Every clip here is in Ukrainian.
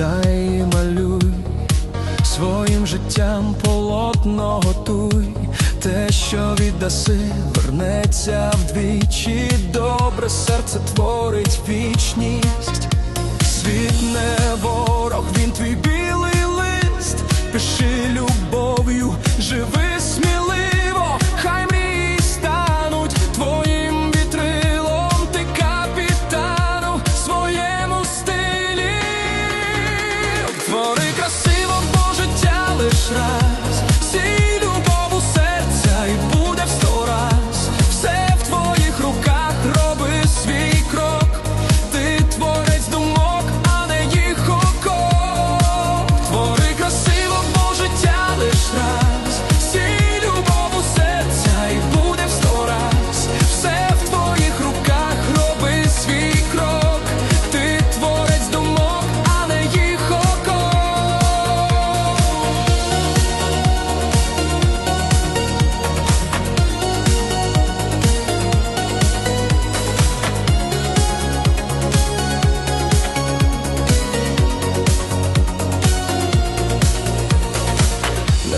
сідай, і малюй, своїм життям полотно готуй, те, що віддаси, вернеться вдвічі, добре серце творить вічність, світ не ворог, він твій білий лист, пиши любов'ю, живи сміх. Життя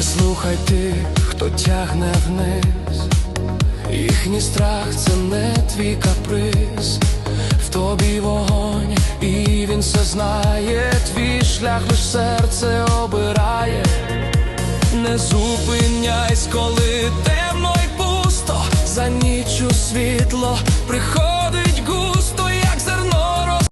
Слухай тих, хто тягне вниз. Їхній страх це не твій каприз. В тобі вогонь, і він все знає. Твій шлях лиш серце обирає. Не зупиняйсь, коли темно й пусто, за ніччю світло приходить